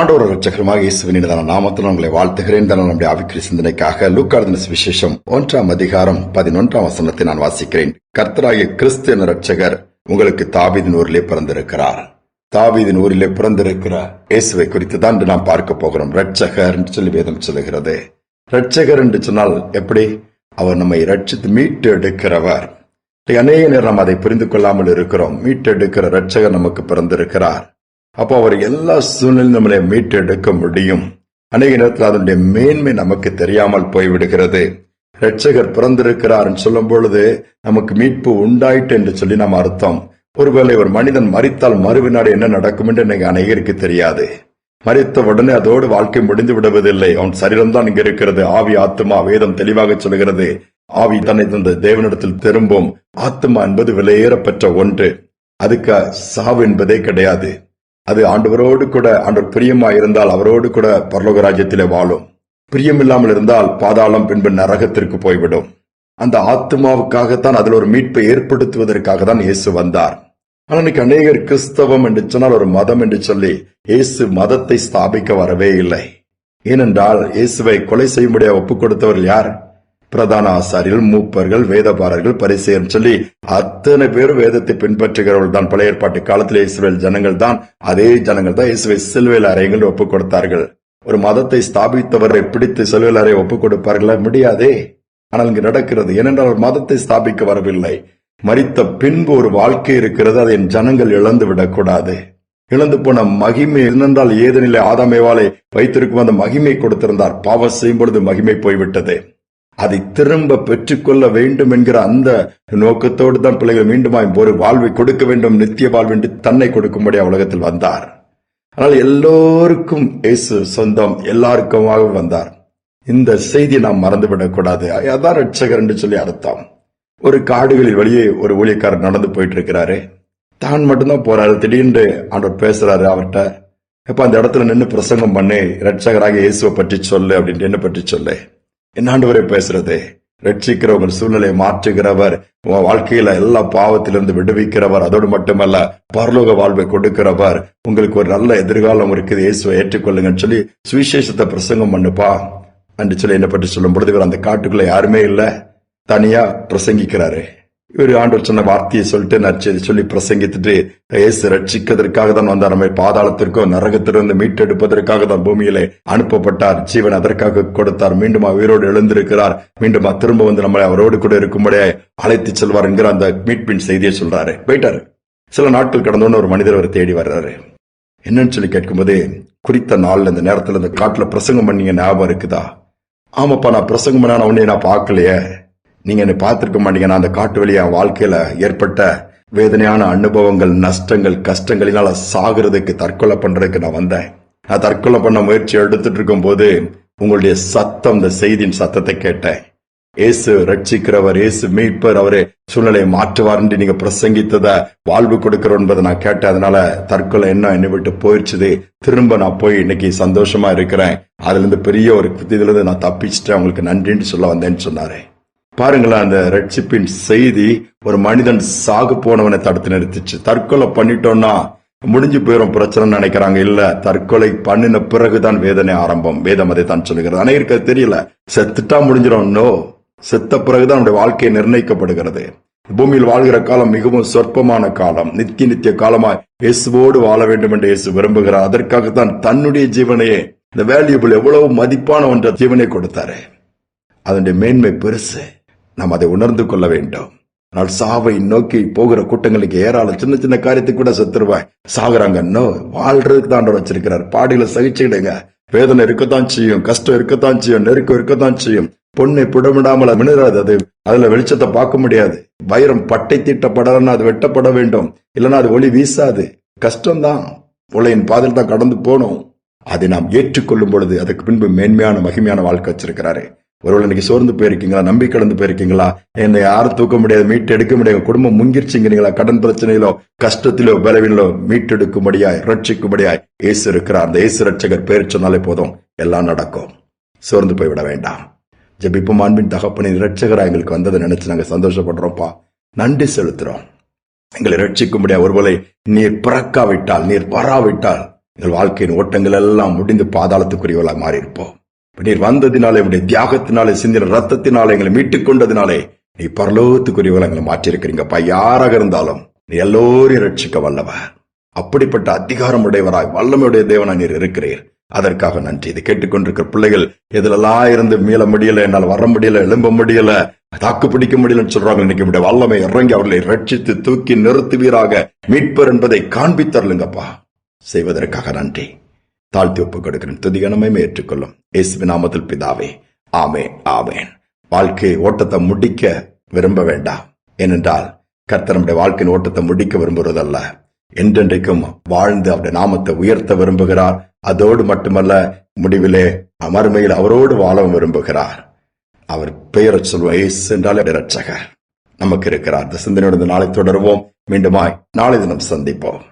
ஆண்டவர் ரட்சகரமாக இயேசுவின் நாமத்தில் உங்களை வாழ்த்துகிறேன். தான் நம்முடைய ஆவிக்கிற சிந்தனைக்காக லூக்கார்தன விசேஷம் ஒன்றாம் அதிகாரம் பதினொன்றாம் வசனத்தை நான் வாசிக்கிறேன். கர்த்தராகிய கிறிஸ்து என ரட்சகர் உங்களுக்கு தாவீதின் ஊரிலே பிறந்திருக்கிறார். தாவீதின் ஊரிலே பிறந்திருக்கிற இயேசுவை குறித்து தான் நாம் பார்க்க போகிறோம். ரட்சகர் என்று சொல்லி வேதம் சொல்லுகிறது. ரட்சகர் என்று சொன்னால் எப்படி? அவர் நம்மை ரட்சித்து மீட்டு எடுக்கிறவர் அநேக நேரம் அதை புரிந்து கொள்ளாமல் இருக்கிறோம். மீட்டெடுக்கிற ரட்சகர் நமக்கு பிறந்திருக்கிறார். அப்போ அவர் எல்லா சூழ்நிலையும் நம்மளை மீட்டெடுக்க முடியும். அநேக நேரத்தில் அதனுடைய மேன்மை நமக்கு தெரியாமல் போய்விடுகிறது. ரட்சகர் பிறந்திருக்கிறார் சொல்லும் பொழுது நமக்கு மீட்பு உண்டாயிட்டு என்று சொல்லி நாம் அர்த்தம். ஒருவேளை ஒரு மனிதன் மறித்தால் மறுவினாடு என்ன நடக்கும் என்று எனக்கு அநேகருக்கு தெரியாது. மறித்த உடனே அதோடு வாழ்க்கை முடிந்து விடுவதில்லை. அவன் சரீரம்தான் இங்க இருக்கிறது. ஆவி ஆத்மா வேதம் தெளிவாக சொல்கிறது ஆவி தன்னை தந்த தேவனிடத்தில் திரும்பும். ஆத்மா என்பது விலையேறப்பெற்ற ஒன்று. அதுக்கு சாவு என்பதே கிடையாது. அது ஆண்டவரோடு கூட ஆண்டவர் பிரியமா இருந்தால் அவரோடு கூட பரலோக ராஜ்யத்திலே வாழும். பிரியமில்லாமல் இருந்தால் பாதாளம் பின்பு நரகத்திற்கு போய்விடும். அந்த ஆத்மாவுக்காகத்தான் அதில் ஒரு மீட்பை ஏற்படுத்துவதற்காக தான் இயேசு வந்தார். ஆனால் இன்னைக்கு அநேகர் கிறிஸ்தவம் என்று சொன்னால் ஒரு மதம் என்று சொல்லி இயேசு மதத்தை ஸ்தாபிக்க வரவே இல்லை. ஏனென்றால் இயேசுவை கொலை செய்யும்படியாக ஒப்புக் கொடுத்தவர்கள் யார்? பிரதான ஆசாரியர்கள் மூப்பர்கள் வேதபாரர்கள் பரிசெயர் சொல்லி அத்தனை பேரும் வேதத்தை பின்பற்றுகிறவர்கள் தான். பழைய ஏற்பாட்டு காலத்தில் இஸ்ரேல் ஜனங்கள் தான். அதே ஜனங்கள் தான் இயேசுவை சிலுவையில் அறையங்கள் ஒப்புக் கொடுத்தார்கள் ஒரு மதத்தை ஸ்தாபித்தவரை பிடித்து சிலுவையில் அறைய ஒப்புக் கொடுப்பார்களா முடியாதே. ஆனால் இங்கு நடக்கிறது. ஏனென்றால் ஒரு மதத்தை ஸ்தாபிக்க வரவில்லை. மறித்த பின்பு ஒரு வாழ்க்கை இருக்கிறது. அதை என் ஜனங்கள் இழந்து விடக்கூடாது. இழந்து போன மகிமை என்னென்றால் ஏதனிலே ஆதாமேவாலை வைத்திருக்கும் அந்த மகிமை கொடுத்திருந்தார். பாவம் செய்யும் பொழுது மகிமை போய்விட்டது. அதை திரும்ப பெற்றுக்கொள்ள வேண்டும் என்கிற அந்த நோக்கத்தோடு தான் பிள்ளைகள் மீண்டுமாய் ஒரு வாழ்வை கொடுக்க வேண்டும் நித்திய வாழ்வென்று தன்னை கொடுக்கும்படி உலகத்தில் வந்தார். ஆனால் எல்லோருக்கும் இயேசு சொந்தம் எல்லாருக்குமாக வந்தார். இந்த செய்தி நாம் மறந்துவிடக்கூடாது அதான் ரட்சகர் என்று சொல்லி அர்த்தம். ஒரு காடுகளில் வெளியே ஒரு ஊழியக்காரர் நடந்து போயிட்டு இருக்கிறாரு தான் மட்டும்தான் போறாரு. திடீர்னு அவர் பேசுறாரு அவர்கிட்ட. இப்ப அந்த இடத்துல நின்று பிரசங்கம் பண்ணி. ரட்சகராக இயேசுவை பற்றி சொல்லு அப்படின்ட்டு என்ன பற்றி சொல்லு. என்னாண்டு பேசுறது பேசுறது. உங்கள் சூழ்நிலையை மாற்றுகிறவர் உன் வாழ்க்கையில எல்லா பாவத்திலிருந்து விடுவிக்கிறவர் அதோடு மட்டுமல்ல பரலோக வாழ்வை கொடுக்கிறவர். உங்களுக்கு ஒரு நல்ல எதிர்காலம் இருக்குது. இயேசுவை ஏற்றுக்கொள்ளுங்கன்னு சொல்லி சுவிசேஷத்தை பிரசங்கம் பண்ணுப்பா. அன்று சொல்லி என்ன பற்றி சொல்லும் பொழுது இவர் அந்த காட்டுக்குள்ள யாருமே இல்லை. தனியா பிரசங்கிக்கிறாரு. இவர் ஆண்டவர் சொன்ன வார்த்தையை சொல்லிட்டு நற்செய்தி சொல்லி பிரசங்கித்துட்டு இயேசு ரட்சிக்கிறதுக்காக தான் வந்தார். நம்மை பாதாளத்திற்கோ நரகத்திலிருந்து மீட்டெடுப்பதற்காக தான் பூமியிலே அனுப்பப்பட்டார். ஜீவன் அதற்காக கொடுத்தார். மீண்டும் உயிரோடு எழுந்திருக்கிறார். மீண்டும் திரும்ப வந்து நம்மளை அவரோடு கூட இருக்கும்படியே அழைத்து செல்வார் என்கிற அந்த மீட்பின் செய்தியை சொல்றாரு. போயிட்டாரு. சில நாட்கள் கடந்தோன்னு ஒரு மனிதர் அவர் தேடி வர்றாரு. என்னன்னு சொல்லி கேட்கும்போது குறித்த நாள்ல இந்த நேரத்துல இந்த காட்டுல பிரசங்கம் பண்ணீங்க ஞாபகம் இருக்குதா? ஆமாப்பா நான் பிரசங்கம் பண்ண உன்னை நான் பார்க்கலையே. நீங்க என்னை பார்த்திருக்க மாட்டீங்க நான் அந்த காட்டு வழியா வாழ்க்கையில ஏற்பட்ட வேதனையான அனுபவங்கள் நஷ்டங்கள் கஷ்டங்களினால சாகிறதுக்கு தற்கொலை பண்றதுக்கு நான் வந்தேன். நான் தற்கொலை பண்ண முயற்சி எடுத்துட்டு இருக்கும் போது உங்களுடைய சத்தம் இந்த செய்தியின் சத்தத்தை கேட்டேன். ஏசு ரட்சிக்கிறவர் ஏசு மீட்பர் அவரே சூழ்நிலையை மாற்றுவார் என்று நீங்க பிரசங்கித்தத வாழ்வு கொடுக்கிறோம் என்பதை நான் கேட்டேன். அதனால தற்கொலை என்ன என்னை விட்டு போயிடுச்சுது திரும்ப நான் போய் இன்னைக்கு சந்தோஷமா இருக்கிறேன். அதுல இருந்து பெரிய ஒரு இதுல இருந்து நான் தப்பிச்சுட்டேன். உங்களுக்கு நன்றின்னு சொல்ல வந்தேன்னு சொன்னாரு. பாருங்களேன் அந்த ரட்சிப்பின் செய்தி ஒரு மனிதன் சாகு போனவனை தடுத்து நிறுத்திச்சு. தற்கொலை பண்ணிட்டோம்னா முடிஞ்சு போயிடும் பிரச்சனை நினைக்கிறாங்க. இல்ல தற்கொலை பண்ணின பிறகுதான் வேதனை ஆரம்பம். வேதம் அதை தான் சொல்லுகிறது. அனைவருக்கு அது தெரியல. செத்துட்டா முடிஞ்சிடும். நோ. செத்த பிறகுதான் நம்முடைய வாழ்க்கையை நிர்ணயிக்கப்படுகிறது. பூமியில் வாழ்கிற காலம் மிகவும் சொற்பமான காலம். நித்திய நித்திய காலமா இயேசுவோடு வாழ வேண்டும் என்று இயேசு விரும்புகிறார். அதற்காகத்தான் தன்னுடைய ஜீவனையே இந்த வேல்யூபிள் எவ்வளவு மதிப்பான ஒன்ற ஜீவனை கொடுத்தாரு. அதனுடைய மேன்மை பெருசு. நாம் அதை உணர்ந்து கொள்ள வேண்டும். ஆனால் சாவை நோக்கி போகிற கூட்டங்களுக்கு ஏறால சின்ன சின்ன காரியத்துக்கு கூட செத்துருவாய். சாகுறாங்க வாழ்றதுக்கு தான் வச்சிருக்கிறார். பாடியில சகிச்சுடுங்க வேதனை இருக்கத்தான் செய்யும். கஷ்டம் இருக்கத்தான் செய்யும். நெருக்கம் இருக்கத்தான் செய்யும். பொண்ணை புடமிடாமல் மினராது அது அதுல வெளிச்சத்தை பார்க்க முடியாது. வைரம் பட்டை தீட்டப்படலன்னா அது வெட்டப்பட வேண்டும். இல்லைன்னா அது ஒளி வீசாது. கஷ்டம்தான். உலையின் பாதையில் தான் கடந்து போனோம். அதை நாம் ஏற்றுக்கொள்ளும் பொழுது அதுக்கு பின்பு மேன்மையான மகிமையான வாழ்க்கை வச்சிருக்கிறாரு. ஒருவேளை இன்னைக்கு சோர்ந்து போயிருக்கீங்களா நம்பி கடந்து போயிருக்கீங்களா என்னை யாரும் தூக்க முடியாது மீட்டு எடுக்க முடியாது குடும்பம் முங்கிருச்சுங்கிறீங்களா கடன் பிரச்சனையிலோ கஷ்டத்திலோ பலவிலோ மீட்டெடுக்கும்படியாய் ரட்சிக்கும்படியாய் ஏசு இருக்கிறார். அந்த ஏசு ரட்சகர் பேர் சொன்னாலே போதும் எல்லாம் நடக்கும். சோர்ந்து போய்விட வேண்டாம். ஜபிப்பும் அன்பின் தகப்பனின் ரட்சகரா எங்களுக்கு வந்ததை நினைச்சு நாங்க சந்தோஷப்படுறோம்ப்பா. நன்றி செலுத்துறோம். எங்களை ரட்சிக்கும்படியா ஒருவேளை நீர் பிறக்காவிட்டால் நீர் வராவிட்டால் எங்கள் வாழ்க்கையின் ஓட்டங்கள் எல்லாம் முடிந்து பாதாளத்துக்குரியவளாக மாறி இருப்போம் நீர் வந்ததினாலே உடைய தியாகத்தினாலே சிந்தின ரத்தத்தினாலே எங்களை மீட்டுக் கொண்டதினாலே நீ பரலோகத்துக்குரியவர்கள் எங்களை மாற்றிருக்கிறீங்கப்பா யாராக இருந்தாலும் நீ எல்லோரையும் ரட்சிக்க வல்லவர் அப்படிப்பட்ட அதிகாரம் உடையவராய் வல்லமையுடைய தேவனாய் நீர் இருக்கிறீர். அதற்காக நன்றி. இதை கேட்டுக்கொண்டிருக்கிற பிள்ளைகள் எதுலெல்லாம் இருந்து மீள முடியல என்னால் வர முடியல எழும்ப முடியல தாக்கு பிடிக்க முடியலன்னு சொல்றாங்க இன்னைக்கு இப்படி வல்லமை இறங்கி அவர்களை ரட்சித்து தூக்கி நிறுத்துவீராக. மீட்பர் என்பதை காண்பித்தருளுங்கப்பா. செய்வதற்காக நன்றி. தாழ்த்தி ஒப்புக் கொடுக்கிறேன். துதிகனமே ஏற்றுக்கொள்ளும். இயேசுவின் நாமத்தில் பிதாவே ஆமே ஆமேன். வாழ்க்கை ஓட்டத்தை முடிக்க விரும்ப வேண்டாம். ஏனென்றால் கர்த்தர் நம்முடைய வாழ்க்கையின் ஓட்டத்தை முடிக்க விரும்புவதல்ல என்றென்றைக்கும் வாழ்ந்து அவருடைய நாமத்தை உயர்த்த விரும்புகிறார். அதோடு மட்டுமல்ல முடிவிலே அமர்மையில் அவரோடு வாழவும் விரும்புகிறார். அவர் பெயரை சொல்வோம் இயேசு என்றால் ரட்சகர் நமக்கு இருக்கிறார் இந்த சிந்தனையோடு நாளை தொடருவோம். மீண்டுமாய் நாளை தினம் சந்திப்போம்.